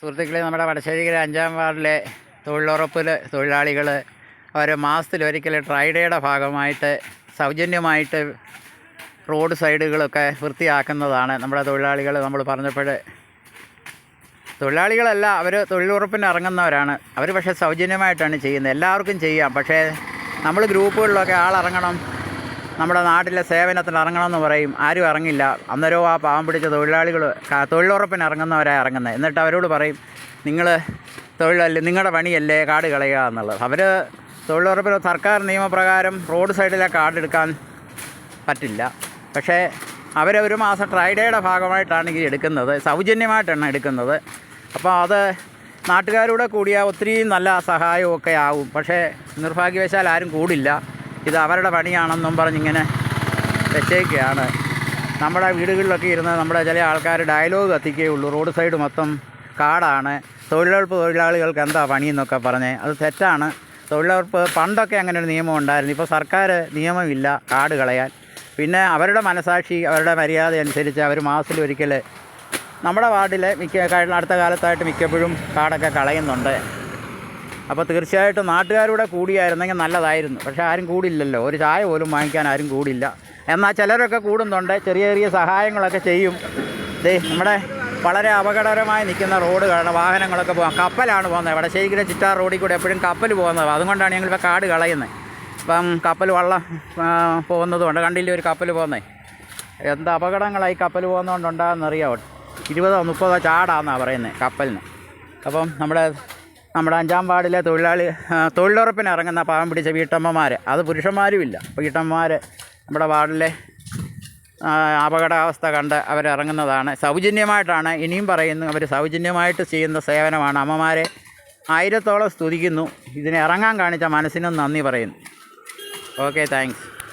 സുഹൃത്തുക്കളെ നമ്മുടെ വടശ്ശേരിയിലെ അഞ്ചാം വാർഡിലെ തൊഴിലുറപ്പിൽ തൊഴിലാളികൾ അവർ മാസത്തിലൊരിക്കൽ ട്രൈഡേയുടെ ഭാഗമായിട്ട് സൗജന്യമായിട്ട് റോഡ് സൈഡുകളൊക്കെ വൃത്തിയാക്കുന്നതാണ് നമ്മുടെ തൊഴിലാളികൾ നമ്മൾ പറഞ്ഞപ്പോൾ തൊഴിലാളികളല്ല അവർ തൊഴിലുറപ്പിന് ഇറങ്ങുന്നവരാണ്. അവർ പക്ഷേ സൗജന്യമായിട്ടാണ് ചെയ്യുന്നത്. എല്ലാവർക്കും ചെയ്യാം. പക്ഷേ നമ്മൾ ഗ്രൂപ്പുകളിലൊക്കെ ആളിറങ്ങണം നമ്മുടെ നാട്ടിലെ സേവനത്തിന് ഇറങ്ങണമെന്ന് പറയും. ആരും ഇറങ്ങില്ല. അന്നേരവും ആ പാവം പിടിച്ച തൊഴിലാളികൾ തൊഴിലുറപ്പിന് ഇറങ്ങുന്നവരാണ് ഇറങ്ങുന്നത് എന്നിട്ട് അവരോട് പറയും നിങ്ങൾ തൊഴിലല്ലേ നിങ്ങളുടെ പണിയല്ലേ കാട് കളയുക എന്നുള്ളത്. അവർ തൊഴിലുറപ്പിന് സർക്കാർ നിയമപ്രകാരം റോഡ് സൈഡിലെ കാട് എടുക്കാൻ പറ്റില്ല. പക്ഷേ അവരൊരു മാസം ട്രൈഡേയുടെ ഭാഗമായിട്ടാണ് ഈ എടുക്കുന്നത്. സൗജന്യമായിട്ടാണ് എടുക്കുന്നത്. അപ്പോൾ അത് നാട്ടുകാരുടെ കൂടിയ ഒത്തിരി നല്ല സഹായമൊക്കെ ആവും. പക്ഷേ നിർഭാഗ്യവശാൽ ആരും കൂടില്ല. ഇത് അവരുടെ പണിയാണെന്നും പറഞ്ഞിങ്ങനെ വെച്ചേക്കുകയാണ്. നമ്മുടെ വീടുകളിലൊക്കെ ഇരുന്ന് നമ്മുടെ ചില ആൾക്കാർ ഡയലോഗ് കത്തിക്കുകയുള്ളൂ റോഡ് സൈഡ് മൊത്തം കാടാണ്. തൊഴിലുറപ്പ് തൊഴിലാളികൾക്ക് എന്താ പണിയെന്നൊക്കെ പറഞ്ഞ്. അത് തെറ്റാണ്. തൊഴിലുറപ്പ് പണ്ടൊക്കെ അങ്ങനെ ഒരു നിയമം ഉണ്ടായിരുന്നു. ഇപ്പോൾ സർക്കാർ നിയമമില്ല കാട് കളയാൻ. പിന്നെ അവരുടെ മനസാക്ഷി അവരുടെ മര്യാദ അനുസരിച്ച് അവർ മാസത്തിൽ ഒരിക്കൽ നമ്മുടെ വാർഡിൽ മിക്ക അടുത്ത കാലത്തായിട്ട് മിക്കപ്പോഴും കാടൊക്കെ കളയുന്നുണ്ട്. അപ്പോൾ തീർച്ചയായിട്ടും നാട്ടുകാരുടെ കൂടിയായിരുന്നെങ്കിൽ നല്ലതായിരുന്നു. പക്ഷേ ആരും കൂടില്ലല്ലോ. ഒരു ചായ പോലും വാങ്ങിക്കാൻ ആരും കൂടില്ല. എന്നാൽ ചിലരൊക്കെ കൂടുന്നുണ്ട്. ചെറിയ ചെറിയ സഹായങ്ങളൊക്കെ ചെയ്യും. ദേ നമ്മുടെ വളരെ അപകടകരമായി നിൽക്കുന്ന റോഡ് കാരണം വാഹനങ്ങളൊക്കെ പോകാം. കപ്പലാണ് പോകുന്നത് ഇവിടെ. ശരിക്കും ചിറ്റാർ റോഡിൽ കൂടെ എപ്പോഴും കപ്പൽ പോകുന്നത്. അതുകൊണ്ടാണ് ഞങ്ങളിപ്പോൾ കാട് കളയുന്നത്. ഇപ്പം കപ്പൽ വള്ളം പോകുന്നതുകൊണ്ട് കണ്ടില്ലേ ഒരു കപ്പൽ പോകുന്നത് എന്ത് അപകടങ്ങളായി കപ്പൽ പോകുന്നതുകൊണ്ടുണ്ടാകുന്നറിയാമോ ഇരുപതോ മുപ്പതോ ചാടാന്നാണ് പറയുന്നത് കപ്പലിന്. അപ്പം നമ്മുടെ നമ്മുടെ അഞ്ചാം വാർഡിലെ തൊഴിലാളി തൊഴിലുറപ്പിന് ഇറങ്ങുന്ന പാവം പിടിച്ച വീട്ടമ്മമാർ അത് പുരുഷന്മാരുമില്ല. വീട്ടമ്മമാർ നമ്മുടെ വാർഡിലെ അപകടാവസ്ഥ കണ്ട് അവരിറങ്ങുന്നതാണ്. സൗജന്യമായിട്ടാണ് ഇനിയും പറയുന്നു അവർ സൗജന്യമായിട്ട് ചെയ്യുന്ന സേവനമാണ്. അമ്മമാരെ ആയിരത്തോളം സ്തുതിക്കുന്നു. ഇതിനെ ഇറങ്ങാൻ കാണിച്ച മനസ്സിനും നന്ദി പറയുന്നു. Okay thanks.